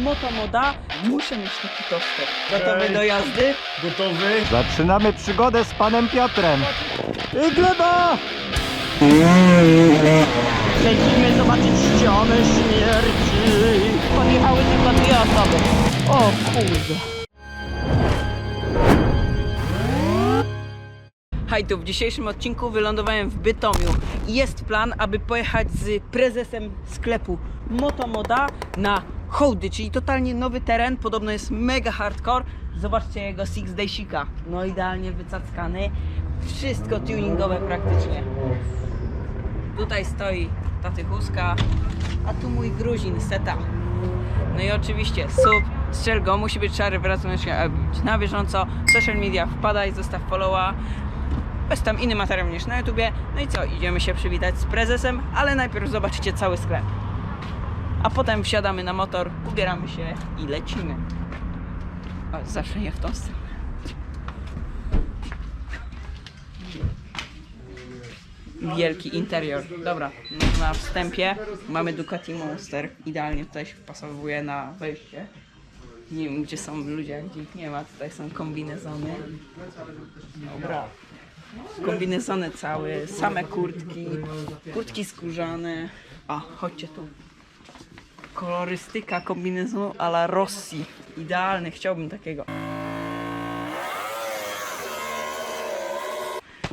Motomoda. Muszę mieć taki toster. Gotowy do jazdy? Gotowy? Zaczynamy przygodę z panem Piotrem. I gleba! Lecimy zobaczyć ścianę śmierci. Podjechały tylko dwie osoby. O kurde. Hej, tu w dzisiejszym odcinku wylądowałem w Bytomiu i jest plan, aby pojechać z prezesem sklepu Motomoda na hołdy, czyli totalnie nowy teren, podobno jest mega hardcore. Zobaczcie jego Six Daysika, no idealnie wycackany, wszystko tuningowe praktycznie. Tutaj stoi taty Huska, a tu mój Gruzin Seta. No i oczywiście sub, strzel go, musi być szary aby być na bieżąco. Social media wpadaj, zostaw followa. Jest tam inny materiał niż na YouTubie. No i co, idziemy się przywitać z prezesem, ale najpierw zobaczycie cały sklep. A potem wsiadamy na motor, ubieramy się i lecimy. O, zawsze nie w tą stronę. wielki interior. Dobra, na wstępie mamy Ducati Monster. Idealnie tutaj się wpasowuje na wejście. Nie wiem gdzie są ludzie, gdzie ich nie ma. Tutaj są kombinezony. Dobra. Kombinezony całe, same kurtki, kurtki skórzane. A, chodźcie tu. Kolorystyka kombinezonu a la Rossi. Idealny, chciałbym takiego.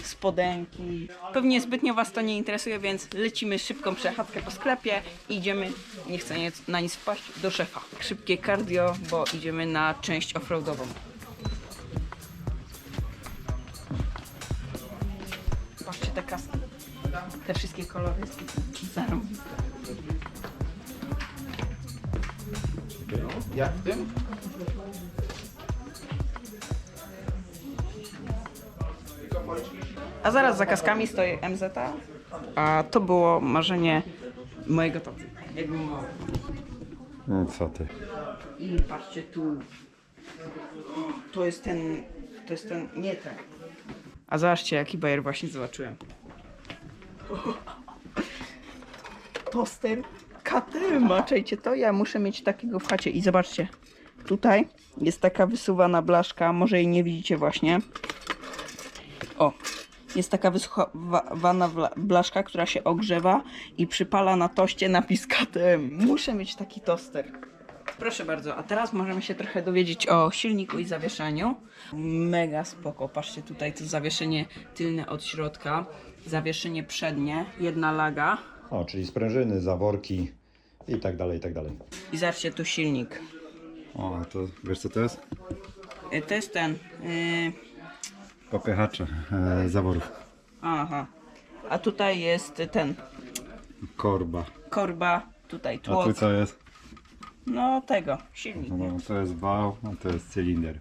spodenki. Pewnie zbytnio Was to nie interesuje, więc lecimy szybką przechadzkę po sklepie i idziemy, nie chcę na nic wpaść, do szefa. Szybkie cardio, bo idziemy na część offroadową. Patrzcie te kaski. Te wszystkie kolory. Zarąbiste. Jak w tym? A zaraz za kaskami stoi MZ, a to było marzenie mojego taty. Mały. No co ty? I patrzcie tu. To jest ten. To jest ten. Nie ten. A zobaczcie jaki bajer właśnie zobaczyłem. Toster KTM, czajcie to? Ja muszę mieć takiego w chacie i zobaczcie. Tutaj jest taka wysuwana blaszka, może jej nie widzicie właśnie. O, jest taka wysuwana blaszka, która się ogrzewa i przypala na toście napis KTM. Muszę mieć taki toster. Proszę bardzo, a teraz możemy się trochę dowiedzieć o silniku i zawieszeniu. Mega spoko, patrzcie tutaj to zawieszenie tylne od środka, zawieszenie przednie, jedna laga O, czyli sprężyny, zaworki i tak dalej, i tak dalej. i zobaczcie tu silnik. O, a to wiesz co to jest? Y, To jest ten, yy, Popychacze e, zaworów. aha, a tutaj jest ten, Korba. korba, tutaj A tu tłok, co jest? no tego, silnik. No, to jest wał, a to jest cylinder.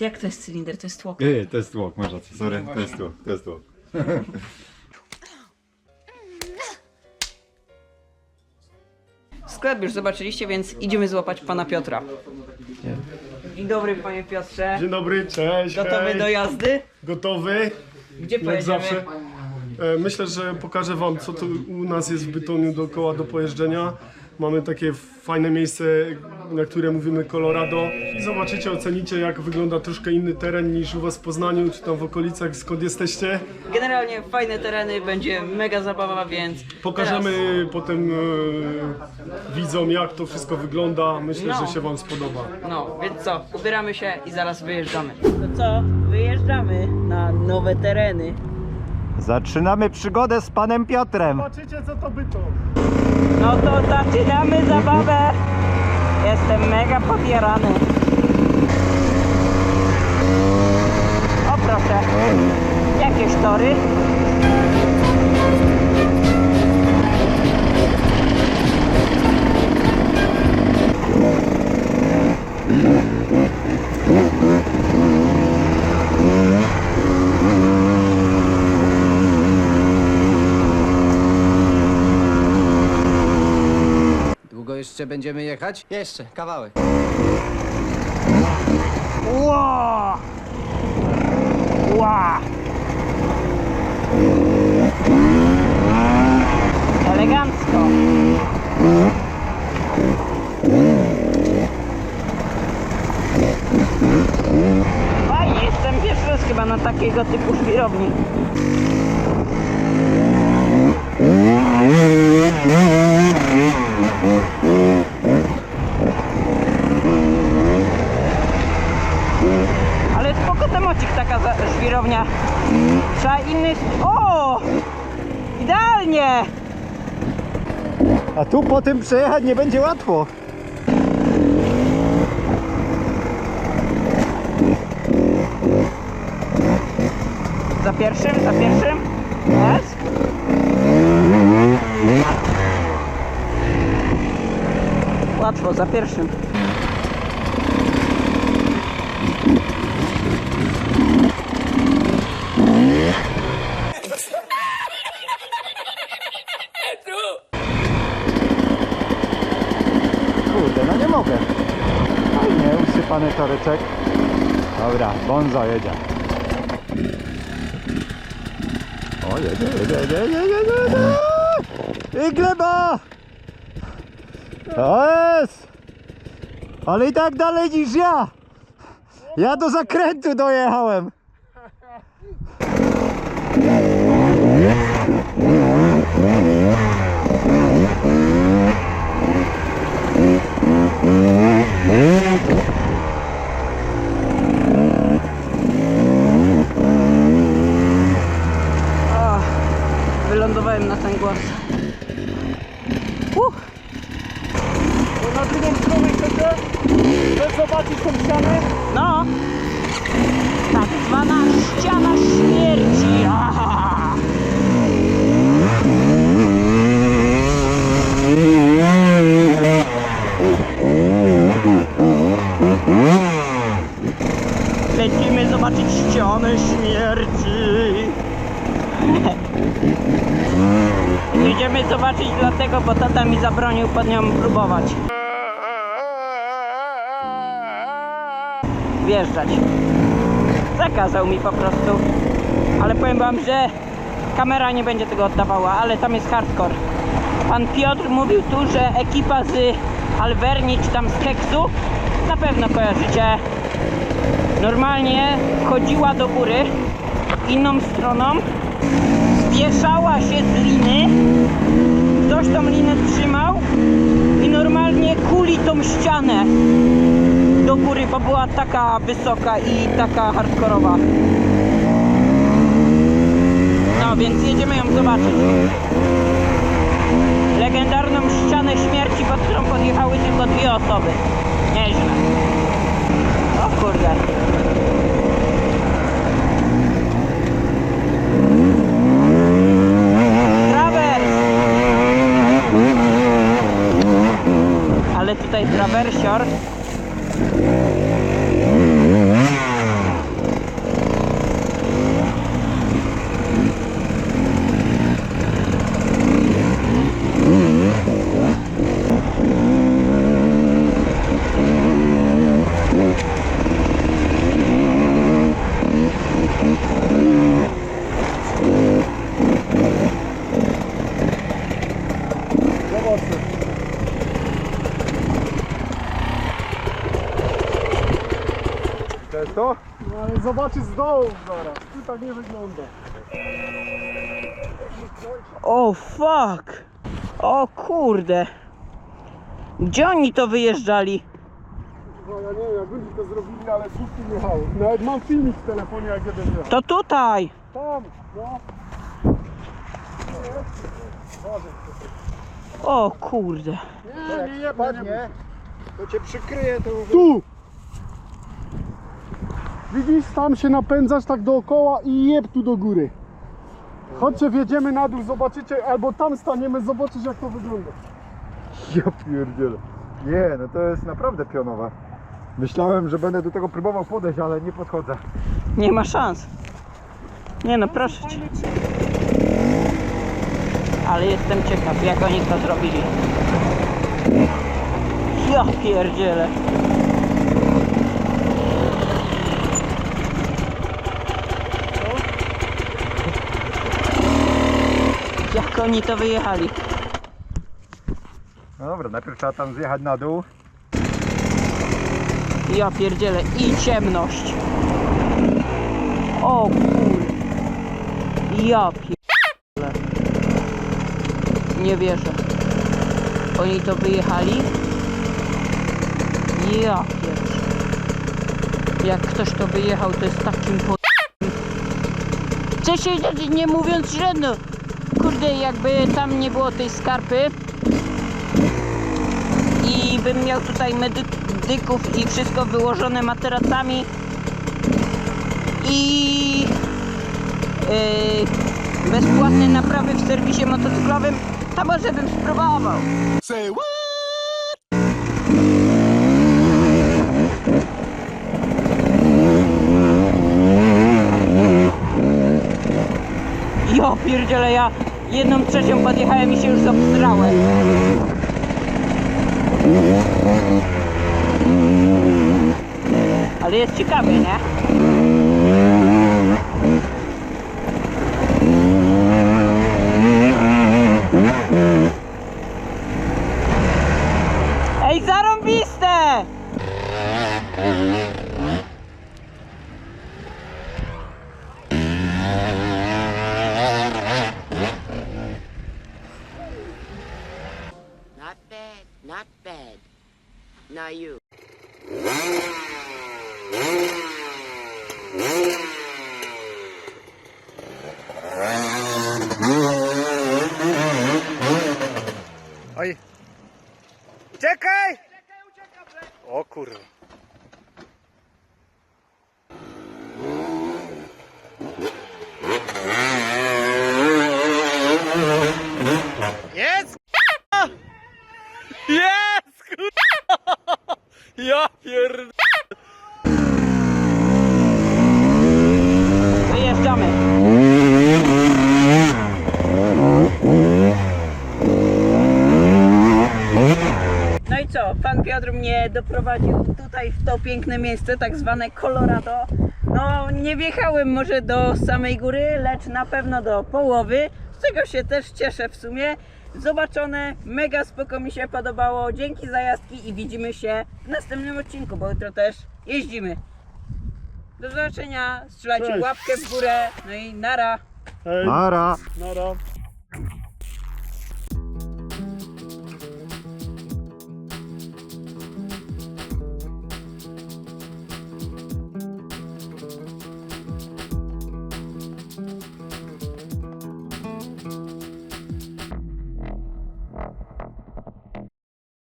Jak to jest cylinder, to jest tłok. Ej, to jest tłok, masz rację, sorry, to jest tłok, to jest tłok. Sklep już zobaczyliście, więc idziemy złapać pana Piotra. Dzień dobry panie Piotrze. Dzień dobry, cześć. Gotowy hej. do jazdy? Gotowy? Gdzie Jak pojedziemy? zawsze. E, Myślę, że pokażę wam, co tu u nas jest w Bytomiu dookoła do pojeżdżenia. Mamy takie fajne miejsce, na które mówimy Colorado. I zobaczycie, ocenicie, jak wygląda troszkę inny teren niż u was w Poznaniu, czy tam w okolicach, skąd jesteście. Generalnie fajne tereny, będzie mega zabawa, więc Pokażemy teraz, potem e, widzom, jak to wszystko wygląda. Myślę, No. że się wam spodoba. No, więc co, ubieramy się i zaraz wyjeżdżamy. To co, wyjeżdżamy na nowe tereny. Zaczynamy przygodę z panem Piotrem. Zobaczycie, co to Bytom. No to zaczynamy zabawę. Jestem mega podjarany. O proszę, jakieś tory. Będziemy jechać? Jeszcze, kawałek. Ła! Ła! Spoko temocik taka żwirownia. Trzeba inny... O! Idealnie! A tu po tym przejechać nie będzie łatwo. Za pierwszym, za pierwszym. Jest. Łatwo, za pierwszym. Kurde, no nie mogę. Fajnie, toryczek. Dobra, Bonzo jedzie. O, jedzie, jedzie, jedzie, jedzie, jedzie. I gleba! To jest! Ale i tak dalej niż ja! Ja do zakrętu dojechałem! O, wylądowałem na ten głos. Uh, Na drugą stronę chcecie? Chcesz zobaczyć tą ścianę? no. Tak zwana ściana śmierci. Aha. Lecimy zobaczyć ścianę śmierci. Jedziemy zobaczyć dlatego, bo tata mi zabronił pod nią próbować. Wjeżdżać. Zakazał mi po prostu. Ale powiem wam, że kamera nie będzie tego oddawała, ale tam jest hardcore. Pan Piotr mówił tu, że ekipa z Alverni czy tam z Keksu, na pewno kojarzycie, normalnie chodziła do góry inną stroną, spieszała się z liny, ktoś tą linę trzymał i normalnie kuli tą ścianę do góry, bo była taka wysoka i taka hardkorowa. No więc jedziemy ją zobaczyć. Legendarną ścianę śmierci, pod którą podjechały tylko dwie osoby. Nieźle. O kurde. Ale tutaj trawersior Ale zobaczysz z dołu zaraz. Tu tak nie wygląda. O fuck! O kurde! Gdzie oni to wyjeżdżali? No ja nie wiem jak oni to zrobili, ale słupki jechały. Nawet mam filmik w telefonie jak jeden jechał. To tutaj! Tam, no. O kurde! Nie, nie, nie, Padnie, to cię przykryje to Tu! Widzisz, tam się napędzasz tak dookoła i jeb tu do góry. Chodźcie, wjedziemy na dół, zobaczycie, albo tam staniemy, zobaczysz jak to wygląda. Ja pierdzielę. Nie, no to jest naprawdę pionowe. Myślałem, że będę do tego próbował podejść, ale nie podchodzę. Nie ma szans. Nie no, proszę cię. Ale jestem ciekaw, jak oni to zrobili. Ja pierdzielę. Jak oni to wyjechali? No dobra, najpierw trzeba tam zjechać na dół. Ja pierdzielę i ciemność. O kur... Ja pierdolę. Nie wierzę. Oni to wyjechali? Ja pierwszy. Jak ktoś to wyjechał, to jest takim po... Wcześniej nie- nie mówiąc żadno. Kurde, jakby tam nie było tej skarpy i bym miał tutaj medyków i wszystko wyłożone materacami i yy, bezpłatne naprawy w serwisie motocyklowym, to może bym spróbował. Ja pierdzielę, ja jedną trzecią podjechałem i się już obstrałem. Ale jest ciekawie, nie? O kurwa. Jest! Jest! kurwa! Ja pierd... Wyjeżdżamy. No i co? Pan Piotr mnie doprowadził tutaj w to piękne miejsce, tak zwane Colorado. No, nie wjechałem może do samej góry, lecz na pewno do połowy, z czego się też cieszę w sumie. Zobaczone, mega spoko mi się podobało. Dzięki za jazdki i widzimy się w następnym odcinku, bo jutro też jeździmy. Do zobaczenia, strzelajcie Cześć. łapkę w górę, no i nara. Hej, Mara! nara.